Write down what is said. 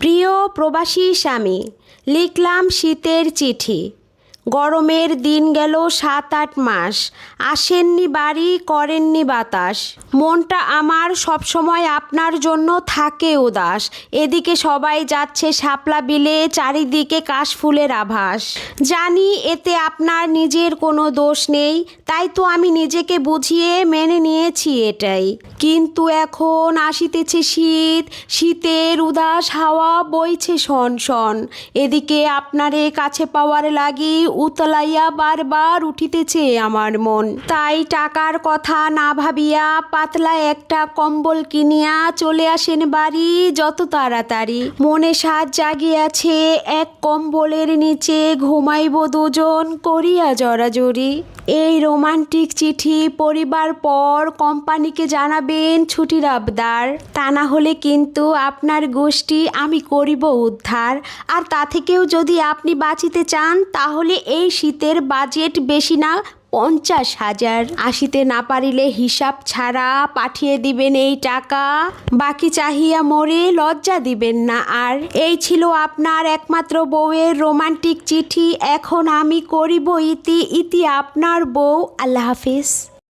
প্রিয় প্রবাসী স্বামী লিখলাম শীতের চিঠি। গরমের দিন গেল সাত আট মাস। আসেননি বাড়ি, করেননি বাতাস। মনটা আমার সবসময় আপনার জন্য থাকে উদাস। এদিকে সবাই যাচ্ছে শাপলা বিলে, চারিদিকে কাশফুলের আভাস। জানি এতে আপনার নিজের কোনো দোষ নেই, তাই তো আমি নিজেকে বুঝিয়ে মেনে নিয়েছি এটাই। কিন্তু এখন আসিতেছে শীত, শীতের উদাস হাওয়া বইছে শন শন। এদিকে আপনারে কাছে পাওয়ার লাগি উতলাইয়া বারবার উঠিতেছে আমার মন। তাই টাকার কথা না ভাবিয়া পাতলা একটা কম্বল কিনিয়া চলে আসেন বাড়ি যত তাড়াতাড়ি। মনে সাজ জাগিয়াছে, এক কম্বলের নিচে ঘুমাইব দুজন করিয়া জড়াজড়ি এই রোমান্টিক চিঠি পরিবার পর কোম্পানিকে জানাবেন ছুটির আবদার। তা না হলে কিন্তু আপনার গোষ্ঠী আমি করিব উদ্ধার। আর তা থেকেও যদি আপনি বাঁচিতে চান, তাহলে এই শীতের বাজেট বেশি না, পঞ্চাশ হাজার। আসিতে না পারিলে হিসাব ছাড়া পাঠিয়ে দিবেন এই টাকা। বাকি চাহিয়া মরে লজ্জা দিবেন না। আর এই ছিল আপনার একমাত্র বউয়ের রোমান্টিক চিঠি। এখন আমি করিব ইতি ইতি আপনার বউ। আল্লাহ হাফিজ।